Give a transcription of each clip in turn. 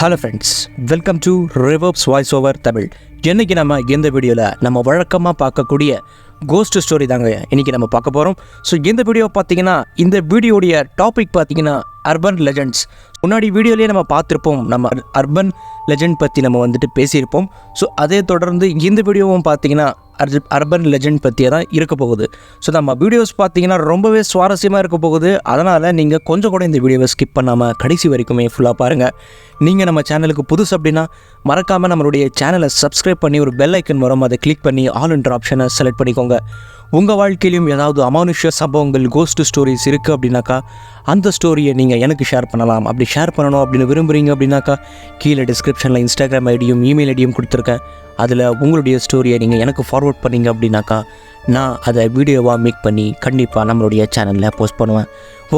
Hello friends welcome to reverbs voice over Tamil இன்றைக்கி நம்ம இந்த வீடியோவில் நம்ம வழக்கமாக பார்க்கக்கூடிய கோஸ்ட் ஸ்டோரி தாங்க இன்னைக்கு நம்ம பார்க்க போகிறோம் ஸோ இந்த வீடியோ பார்த்தீங்கன்னா இந்த வீடியோடைய டாபிக் பார்த்தீங்கன்னா அர்பன் லெஜண்ட்ஸ் முன்னாடி வீடியோலேயே நம்ம பார்த்துருப்போம் நம்ம அர்பன் லெஜண்ட் பற்றி நம்ம வந்துட்டு பேசியிருப்போம். ஸோ அதே தொடர்ந்து இந்த வீடியோவும் பார்த்தீங்கன்னா அர்ஜ அர்பன் லெஜண்ட் பற்றியே தான் இருக்க போகுது. ஸோ நம்ம வீடியோஸ் பார்த்தீங்கன்னா ரொம்பவே சுவாரஸ்யமாக இருக்க போகுது. அதனால் நீங்கள் கொஞ்சம் கூட இந்த வீடியோவை ஸ்கிப் பண்ணாமல் கடைசி வரைக்குமே ஃபுல்லாக பாருங்கள் நீங்கள் நம்ம சேனலுக்கு புதுசு அப்படின்னா மறக்காமல் நம்மளுடைய சேனலை சப்ஸ்கிரைப் பண்ணி ஒரு பெல் ஐக்கன் வரும் அதை கிளிக் பண்ணி ஆல் இன்டர் ஆப்ஷனை செலக்ட் பண்ணிக்கோங்க. உங்கள் வாழ்க்கையிலும் ஏதாவது அமானுஷ்ய சம்பவங்கள் கோஸ்ட் ஸ்டோரிஸ் இருக்குது அப்படின்னாக்கா அந்த ஸ்டோரியை நீங்கள் எனக்கு ஷேர் பண்ணலாம். அப்படி ஷேர் பண்ணணும் அப்படின்னு விரும்புகிறீங்க அப்படின்னாக்கா கீழே டிஸ்கிரிப்ஷனில் இன்ஸ்டாகிராம் ஐடியும் இமெயில் ஐடியும் கொடுத்துருக்கேன். அதில் உங்களுடைய ஸ்டோரியை நீங்கள் எனக்கு ஃபார்வர்ட் பண்ணீங்க அப்படின்னாக்கா நான் அதை வீடியோவாக மேக் பண்ணி கண்டிப்பாக நம்மளுடைய சேனலில் போஸ்ட் பண்ணுவேன்.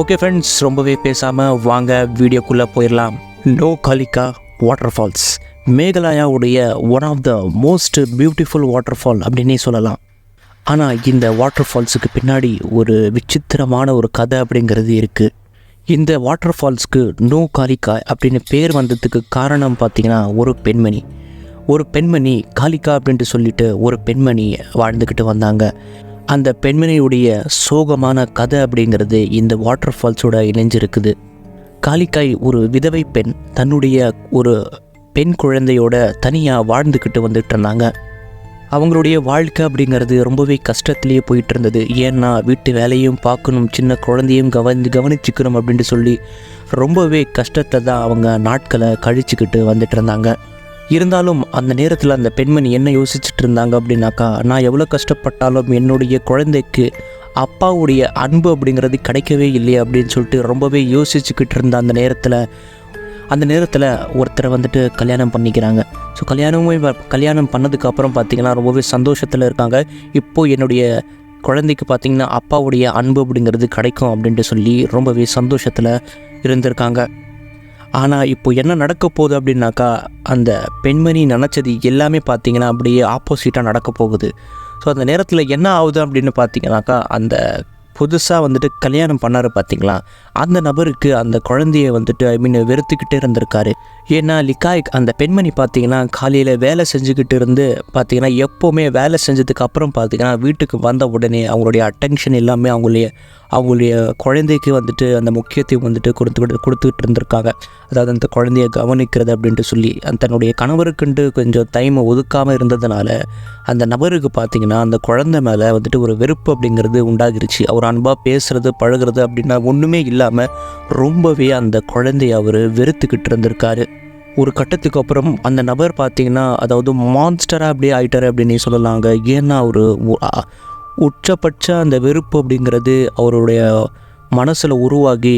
ஓகே ஃப்ரெண்ட்ஸ் ரொம்பவே பேசாமல் வாங்க வீடியோக்குள்ளே போயிடலாம் Nohkalikai water falls மேகாலயாவுடைய one of the most beautiful water fall அப்படின்னே சொல்லலாம். ஆனால் இந்த வாட்டர் ஃபால்ஸுக்கு பின்னாடி ஒரு விசித்திரமான ஒரு கதை அப்படிங்கிறது இருக்குது இந்த வாட்டர் ஃபால்ஸ்க்கு நோ காலிக்கா அப்படின்னு பேர் வந்ததுக்கு காரணம் பார்த்திங்கன்னா ஒரு பெண்மணி. ஒரு பெண்மணி காலிக்கா அப்படின்ட்டு சொல்லிட்டு ஒரு பெண்மணி வாழ்ந்துக்கிட்டு வந்தாங்க. அந்த பெண்மணியுடைய சோகமான கதை அப்படிங்கிறது இந்த வாட்டர் ஃபால்ஸோட இணைஞ்சிருக்குது. காலிக்காய் ஒரு விதவை பெண் தன்னுடைய ஒரு பெண் குழந்தையோட தனியாக வாழ்ந்துக்கிட்டு வந்துட்டு இருந்தாங்க. அவங்களுடைய வாழ்க்கை அப்படிங்கிறது ரொம்பவே கஷ்டத்துலேயே போயிட்டு இருந்தது ஏன்னா வீட்டு வேலையும் பார்க்கணும் சின்ன குழந்தையும் கவனி கவனிச்சுக்கணும் அப்படின்ட்டு சொல்லி ரொம்பவே கஷ்டத்தை தான் அவங்க நாட்களை கழிச்சுக்கிட்டு வந்துட்டு இருந்தாங்க இருந்தாலும் அந்த நேரத்தில் அந்த பெண்மணி என்ன யோசிச்சுட்டு இருந்தாங்க அப்படின்னாக்கா நான் எவ்வளோ கஷ்டப்பட்டாலும் என்னுடைய குழந்தைக்கு அப்பாவுடைய அன்பு அப்படிங்கிறது கிடைக்கவே இல்லையே அப்படின்னு சொல்லிட்டு ரொம்பவே யோசிச்சுக்கிட்டு இருந்த அந்த நேரத்தில் அந்த நேரத்தில் ஒருத்தரை வந்துட்டு கல்யாணம் பண்ணிக்கிறாங்க. ஸோ கல்யாணமே கல்யாணம் பண்ணதுக்கப்புறம் பார்த்திங்கன்னா பார்த்தீங்கன்னா ரொம்பவே சந்தோஷத்தில் இருக்காங்க. இப்போது என்னுடைய குழந்தைக்கு பார்த்தீங்கன்னா அப்பாவுடைய அன்பு அப்படிங்கிறது கிடைக்கும் அப்படின்ட்டு சொல்லி ரொம்பவே சந்தோஷத்தில் இருந்திருக்காங்க. ஆனால் இப்போ என்ன நடக்க போகுது அப்படின்னாக்கா அந்த பெண்மணி நினச்சது எல்லாமே பார்த்திங்கன்னா அப்படியே ஆப்போசிட்டாக நடக்க போகுது. ஸோ அந்த நேரத்தில் என்ன ஆகுது அப்படின்னு பார்த்தீங்கன்னாக்கா அந்த புதுசாக வந்துட்டு கல்யாணம் பண்ணாரு பார்த்திங்களா அந்த நபருக்கு அந்த குழந்தைய வந்துட்டு ஐ மீன் வெறுத்துக்கிட்டே இருந்திருக்காரு. ஏன்னா லிக்காய் அந்த பெண்மணி பார்த்தீங்கன்னா காலையில் வேலை செஞ்சுக்கிட்டு இருந்து பார்த்தீங்கன்னா எப்போவுமே வேலை செஞ்சதுக்கு அப்புறம் பார்த்தீங்கன்னா வீட்டுக்கு வந்த உடனே அவங்களுடைய அட்டென்ஷன் எல்லாமே அவங்களுடைய அவங்களுடைய குழந்தைக்கு வந்துட்டு அந்த முக்கியத்துவம் வந்துட்டு கொடுத்துக்கிட்டு கொடுத்துக்கிட்டு இருந்திருக்காங்க. அதாவது அந்த குழந்தைய கவனிக்கிறது அப்படின்ட்டு சொல்லி அந்த தன்னுடைய கணவருக்குன்ட்டு கொஞ்சம் டைமை ஒதுக்காமல் இருந்ததுனால அந்த நபருக்கு பார்த்தீங்கன்னா அந்த குழந்தை மேலே வந்துட்டு ஒரு வெறுப்பு அப்படிங்கிறது உண்டாகிருச்சு. அவர் அன்பாக பேசுகிறது பழகுறது அப்படின்னா ஒன்றுமே இல்லை. இல்லாமல் ரொம்பவே அந்த குழந்தைய அவர் வெறுத்துக்கிட்டு இருந்திருக்காரு. ஒரு கட்டத்துக்கு அப்புறம் அந்த நபர் பார்த்தீங்கன்னா அதாவது மான்ஸ்டராக அப்படியே ஆயிட்டார் அப்படின்னு சொல்லலாங்க. ஏன்னா ஒரு உச்சபட்ச அந்த வெறுப்பு அப்படிங்கிறது அவருடைய மனசில் உருவாகி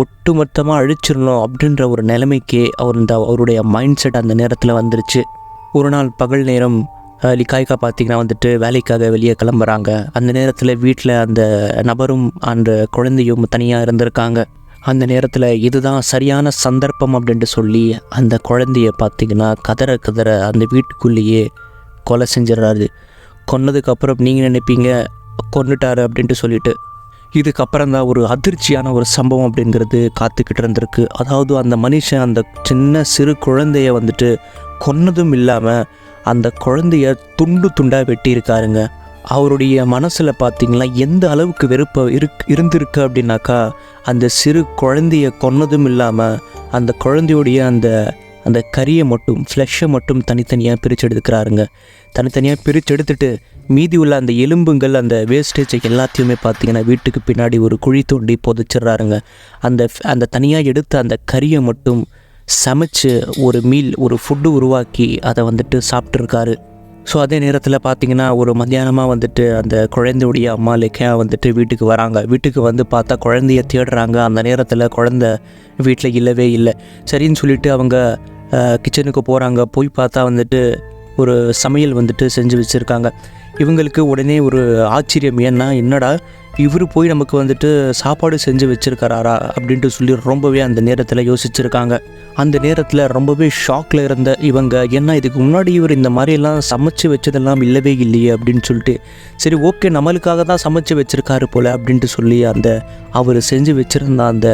ஒட்டுமொத்தமாக அழிச்சிடணும் அப்படின்ற ஒரு நிலைமைக்கே அவர் இந்த அவருடைய மைண்ட் செட் அந்த நேரத்தில் வந்துருச்சு. ஒரு நாள் பகல் நேரம் லிக்காய்க்கா பார்த்தீங்கன்னா வந்துட்டு வேலைக்காக வெளியே கிளம்புறாங்க. அந்த நேரத்தில் வீட்டில் அந்த நபரும் அந்த குழந்தையும் தனியாக இருந்திருக்காங்க. அந்த நேரத்தில் இதுதான் சரியான சந்தர்ப்பம் அப்படின்ட்டு சொல்லி அந்த குழந்தைய பார்த்தீங்கன்னா கதற கதற அந்த வீட்டுக்குள்ளேயே கொலை செஞ்சிடறாரு. கொன்னதுக்கப்புறம் நீங்கள் நினைப்பீங்க கொன்னுட்டாரு அப்படின்ட்டு சொல்லிட்டு. இதுக்கப்புறம் தான் ஒரு அதிர்ச்சியான ஒரு சம்பவம் அப்படிங்கிறது காத்துக்கிட்டு இருந்திருக்கு. அதாவது அந்த மனுஷன் அந்த சின்ன சிறு குழந்தைய வந்துட்டு கொன்னதும் இல்லாமல் அந்த குழந்தைய துண்டு துண்டாக வெட்டியிருக்காருங்க. அவருடைய மனசில் பார்த்தீங்கன்னா எந்த அளவுக்கு வெறுப்பு இருக் இருந்திருக்கு அப்படின்னாக்கா அந்த சிறு குழந்தைய கொன்னதும் இல்லாமல் அந்த குழந்தையுடைய அந்த அந்த கரியை மட்டும் ஃப்ளெஷ்ஷை மட்டும் தனித்தனியாக பிரித்து எடுத்துக்கிறாருங்க தனித்தனியாக பிரித்து எடுத்துட்டு மீதி உள்ள அந்த எலும்புங்கள் அந்த வேஸ்டேஜை எல்லாத்தையுமே பார்த்திங்கன்னா வீட்டுக்கு பின்னாடி ஒரு குழி தோண்டி புதைச்சிட்றாருங்க. அந்த அந்த தனியாக எடுத்த அந்த கரியை மட்டும் சமைச்சு ஒரு மீல் ஒரு ஃபுட்டு உருவாக்கி அதை வந்துட்டு சாப்பிட்ருக்காரு ஸோ அதே நேரத்தில் பார்த்தீங்கன்னா ஒரு மத்தியானமாக வந்துட்டு அந்த குழந்தையுடைய அம்மா லேக்கையாக வந்துட்டு வீட்டுக்கு வராங்க. வீட்டுக்கு வந்து பார்த்தா குழந்தைய தேடுறாங்க. அந்த நேரத்தில் குழந்த வீட்டில் இல்லவே இல்லை. சரின்னு சொல்லிட்டு அவங்க கிச்சனுக்கு போகிறாங்க போய் பார்த்தா வந்துட்டு ஒரு சமையல் வந்துட்டு செஞ்சு வச்சுருக்காங்க. இவங்களுக்கு உடனே ஒரு ஆச்சரியம். ஏன்னா என்னடா இவர் போய் நமக்கு வந்துட்டு சாப்பாடு செஞ்சு வச்சிருக்காரா அப்படின்ட்டு சொல்லி ரொம்பவே அந்த நேரத்தில் யோசிச்சிருக்காங்க. அந்த நேரத்தில் ரொம்பவே ஷாக்கில் இருந்த இவங்க என்ன இதுக்கு முன்னாடி இவர் இந்த மாதிரியெல்லாம் சமைச்சு வச்சதெல்லாம் இல்லவே இல்லையே அப்படின்னு சொல்லிட்டு சரி ஓகே நம்மளுக்காக தான் சமைச்சு வச்சுருக்காரு போல் அப்படின்ட்டு சொல்லி அந்த அவர் செஞ்சு வச்சுருந்த அந்த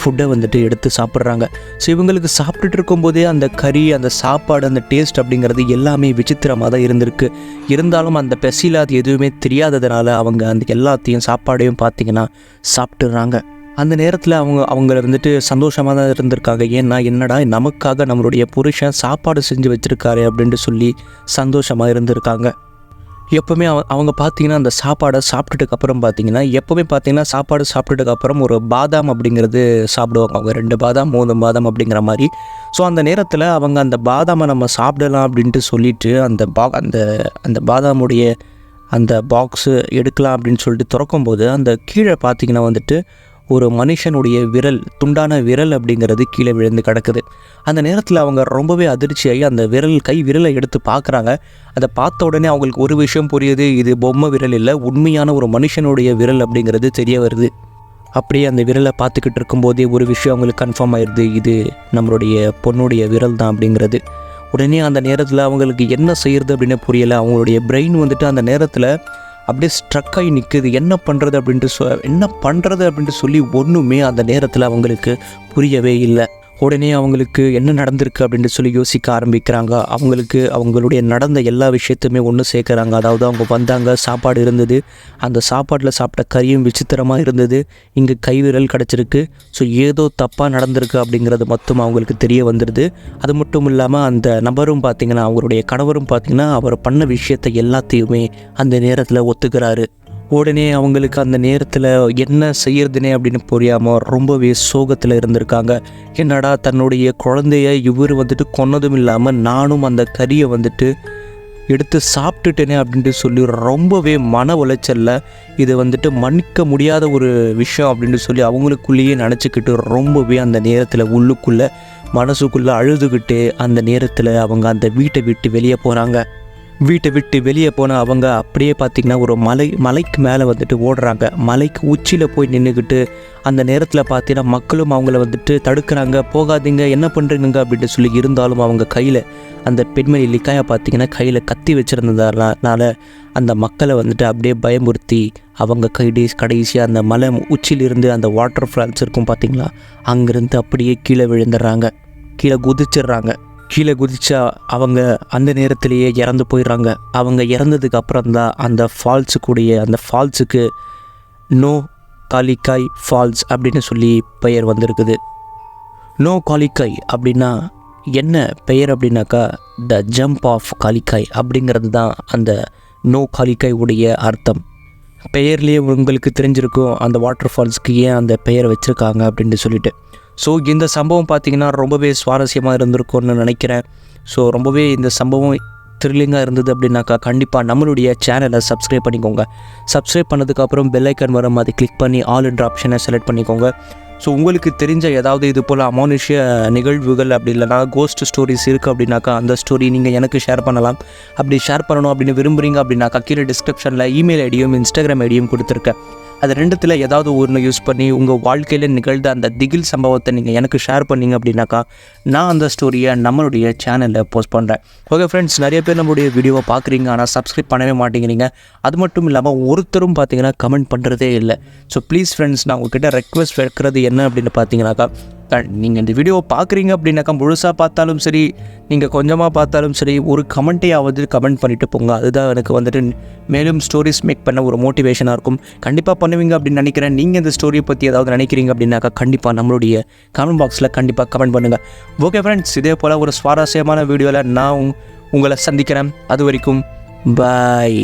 ஃபுட்டை வந்துட்டு எடுத்து சாப்பிட்றாங்க. ஸோ இவங்களுக்கு சாப்பிட்டுட்டு இருக்கும்போதே அந்த கறி அந்த சாப்பாடு அந்த டேஸ்ட் அப்படிங்கிறது எல்லாமே விசித்திரமாக தான் இருந்திருக்கு. இருந்தாலும் அந்த பெசியில் அது எதுவுமே தெரியாததுனால அவங்க அந்த எல்லாத்தையும் சாப்பாடையும் பார்த்தீங்கன்னா சாப்பிட்டுறாங்க. அந்த நேரத்தில் அவங்க அவங்கள வந்துட்டு சந்தோஷமாக தான் இருந்திருக்காங்க. ஏன்னா என்னடா நமக்காக நம்மளுடைய புருஷன் சாப்பாடு செஞ்சு வச்சுருக்காரு அப்படின்ட்டு சொல்லி சந்தோஷமாக இருந்திருக்காங்க. எப்போவுமே அவ அவங்க பார்த்தீங்கன்னா அந்த சாப்பாடை சாப்பிட்டுட்டு அப்புறம் பார்த்தீங்கன்னா எப்போவுமே பார்த்தீங்கன்னா சாப்பாடு சாப்பிட்டுட்டு அப்புறம் ஒரு பாதாம் அப்படிங்கிறது சாப்பிடுவாங்க. அவங்க ரெண்டு பாதாம் மூணு பாதாம் அப்படிங்கிற மாதிரி. ஸோ அந்த நேரத்தில் அவங்க அந்த பாதாமை நம்ம சாப்பிடலாம் அப்படின்ட்டு சொல்லிட்டு அந்த பா அந்த அந்த பாதாமுடைய அந்த பாக்ஸு எடுக்கலாம் அப்படின்னு சொல்லிட்டு திறக்கும்போது அந்த கீழே பார்த்தீங்கன்னா வந்துட்டு ஒரு மனுஷனுடைய விரல் துண்டான விரல் அப்படிங்கிறது கீழே விழுந்து கிடக்குது. அந்த நேரத்தில் அவங்க ரொம்பவே அதிர்ச்சியாகி அந்த விரல் கை விரலை எடுத்து பார்க்குறாங்க. அதை பார்த்த உடனே அவங்களுக்கு ஒரு விஷயம் புரியுது. இது பொம்மை விரல் இல்லை உண்மையான ஒரு மனுஷனுடைய விரல் அப்படிங்கிறது தெரிய வருது. அப்படியே அந்த விரலை பார்த்துக்கிட்டு இருக்கும்போதே ஒரு விஷயம் அவங்களுக்கு கன்ஃபார்ம் ஆயிடுது. இது நம்மளுடைய பொண்ணுடைய விரல் தான் அப்படிங்கிறது. உடனே அந்த நேரத்தில் அவங்களுக்கு என்ன செய்யறது அப்படின்னு புரியலை. அவங்களுடைய பிரெயின் வந்துட்டு அந்த நேரத்தில் அப்படியே ஸ்ட்ரக் ஆகி நிற்குது என்ன பண்ணுறது அப்படின்ட்டு சொ என்ன பண்ணுறது அப்படின்ட்டு சொல்லி ஒன்றுமே அந்த நேரத்தில் அவங்களுக்கு புரியவே இல்லை. உடனே அவங்களுக்கு என்ன நடந்திருக்கு அப்படின்ட்டு சொல்லி யோசிக்க ஆரம்பிக்கிறாங்க. அவங்களுக்கு அவங்களுடைய நடந்த எல்லா விஷயத்தையுமே ஒன்று சேர்க்குறாங்க. அதாவது அவங்க வந்தாங்க சாப்பாடு இருந்தது. அந்த சாப்பாட்டில் சாப்பிட்ட கறியும் விசித்திரமாக இருந்தது. இங்கே கைவிரல் கிடச்சிருக்கு. ஸோ ஏதோ தப்பாக நடந்திருக்கு அப்படிங்கிறது மட்டும் அவங்களுக்கு தெரிய வந்துடுது அது மட்டும் இல்லாமல் அந்த நபரும் பார்த்திங்கன்னா அவருடைய கணவரும் பார்த்திங்கன்னா அவர் பண்ண விஷயத்தை எல்லாத்தையுமே அந்த நேரத்தில் ஒத்துக்கிறாரு. உடனே அவங்களுக்கு அந்த நேரத்தில் என்ன செய்யறதுனே அப்படின்னு புரியாமல் ரொம்பவே சோகத்தில் இருந்திருக்காங்க. என்னடா தன்னுடைய குழந்தைய இவர் வந்துட்டு கொன்னதும் இல்லாமல் நானும் அந்த கறியை வந்துட்டு எடுத்து சாப்பிட்டுட்டேனே அப்படின்ட்டு சொல்லி ரொம்பவே மன உளைச்சலில் இது வந்துட்டு மன்னிக்க முடியாத ஒரு விஷயம் அப்படின்னு சொல்லி அவங்களுக்குள்ளேயே நினச்சிக்கிட்டு ரொம்பவே அந்த நேரத்தில் உள்ளுக்குள்ளே மனசுக்குள்ளே அழுதுகிட்டு அந்த நேரத்தில் அவங்க அந்த வீட்டை விட்டு வெளியே போகிறாங்க வீட்டை விட்டு வெளியே போன அவங்க அப்படியே பார்த்திங்கன்னா ஒரு மலை மலைக்கு மேலே வந்துட்டு ஓடுறாங்க. மலைக்கு உச்சியில் போய் நின்றுக்கிட்டு அந்த நேரத்தில் பார்த்தீங்கன்னா மக்களும் அவங்கள வந்துட்டு தடுக்கிறாங்க. போகாதீங்க என்ன பண்ணுறீங்க அப்படின்னு சொல்லி இருந்தாலும் அவங்க கையில் அந்த பெண்மணி லிக்காயை பார்த்தீங்கன்னா கையில் கத்தி வச்சுருந்ததுனால அந்த மக்களை வந்துட்டு அப்படியே பயமுறுத்தி அவங்க கைடி கடைசியாக அந்த மலை உச்சியிலிருந்து அந்த வாட்டர் ஃபால்ஸ் இருக்கும் பார்த்தீங்களா? அங்கேருந்து அப்படியே கீழே விழுந்துடுறாங்க. கீழே குதிச்சிடுறாங்க. கீழே குதிச்சா அவங்க அந்த நேரத்திலேயே இறந்து போயிடுறாங்க. அவங்க இறந்ததுக்கு அப்புறம் தான் அந்த ஃபால்ஸுக்குடைய அந்த ஃபால்ஸுக்கு நோ காலிக்காய் ஃபால்ஸ் அப்படின்னு சொல்லி பெயர் வந்திருக்குது. நோ காலிக்காய் அப்படின்னா என்ன பெயர் அப்படின்னாக்கா த ஜம்ப் ஆஃப் காலிக்காய் அப்படிங்கிறது தான் அந்த நோ காலிக்காய் உடைய அர்த்தம். பெயர்லேயே உங்களுக்கு தெரிஞ்சிருக்கும் அந்த வாட்டர் ஃபால்ஸ்க்கு ஏன் அந்த பெயரை வச்சுருக்காங்க அப்படின்ட்டு சொல்லிட்டு. ஸோ இந்த சம்பவம் பார்த்திங்கன்னா ரொம்பவே சுவாரஸ்யமாக இருந்திருக்கும்னு நினைக்கிறேன். ஸோ ரொம்பவே இந்த சம்பவம் த்ரில்லிங்காக இருந்தது அப்படின்னாக்கா கண்டிப்பாக நம்மளுடைய சேனலை சப்ஸ்கிரைப் பண்ணிக்கோங்க. சப்ஸ்கிரைப் பண்ணதுக்கப்புறம் பெல்லைக்கன் வரும் அதை கிளிக் பண்ணி ஆல் என்ற ஆப்ஷனை செலக்ட் பண்ணிக்கோங்க. ஸோ உங்களுக்கு தெரிஞ்ச ஏதாவது இது போல் அமானுஷ்ய நிகழ்வுகள் அப்படி இல்லைனா கோஸ்ட் ஸ்டோரிஸ் இருக்குது அப்படின்னாக்கா அந்த ஸ்டோரி நீங்கள் எனக்கு ஷேர் பண்ணலாம். அப்படி ஷேர் பண்ணணும் அப்படின்னு விரும்புகிறீங்க அப்படின்னாக்கா கீழே டிஸ்கிரிப்ஷனில் இமெயில் ஐடியும் இன்ஸ்டாகிராம் ஐடியும் கொடுத்துருக்கேன். அது ரெண்டுத்தில் ஏதாவது ஒன்று யூஸ் பண்ணி உங்கள் வாழ்க்கையில் நிகழ்ந்த அந்த திகில் சம்பவத்தை நீங்கள் எனக்கு ஷேர் பண்ணீங்க அப்படின்னாக்கா நான் அந்த ஸ்டோரியை நம்மளுடைய சேனலில் போஸ்ட் பண்ணுறேன் ஓகே ஃப்ரெண்ட்ஸ் நிறைய பேர் நம்மளுடைய வீடியோவை பார்க்குறீங்க ஆனால் சப்ஸ்கிரைப் பண்ணவே மாட்டேங்கிறீங்க. அது மட்டும் இல்லாமல் ஒருத்தரும் பார்த்தீங்கன்னா கமெண்ட் பண்ணுறதே இல்லை. ஸோ ப்ளீஸ் ஃப்ரெண்ட்ஸ் நான் உங்ககிட்ட ரெக்வஸ்ட் வைக்கிறது என்ன அப்படின்னு பார்த்தீங்கன்னாக்கா நீங்கள் இந்த வீடியோ பார்க்குறீங்க அப்படின்னாக்கா முழுசாக பார்த்தாலும் சரி நீங்கள் கொஞ்சமாக பார்த்தாலும் சரி ஒரு கமெண்ட்டையாவது கமெண்ட் பண்ணிவிட்டு போங்க. அதுதான் எனக்கு வந்துட்டு மேலும் ஸ்டோரிஸ் மேக் பண்ண ஒரு மோட்டிவேஷனாக இருக்கும். கண்டிப்பாக பண்ணுவீங்க அப்படின்னு நினைக்கிறேன். நீங்கள் இந்த ஸ்டோரியை பற்றி ஏதாவது நினைக்கிறீங்க அப்படின்னாக்கா கண்டிப்பாக நம்மளுடைய கமெண்ட் பாக்ஸில் கண்டிப்பாக கமெண்ட் பண்ணுங்கள் ஓகே ஃப்ரெண்ட்ஸ் இதே போல் ஒரு சுவாரஸ்யமான வீடியோவில் நான் உங்களை சந்திக்கிறேன். அது வரைக்கும் பாய்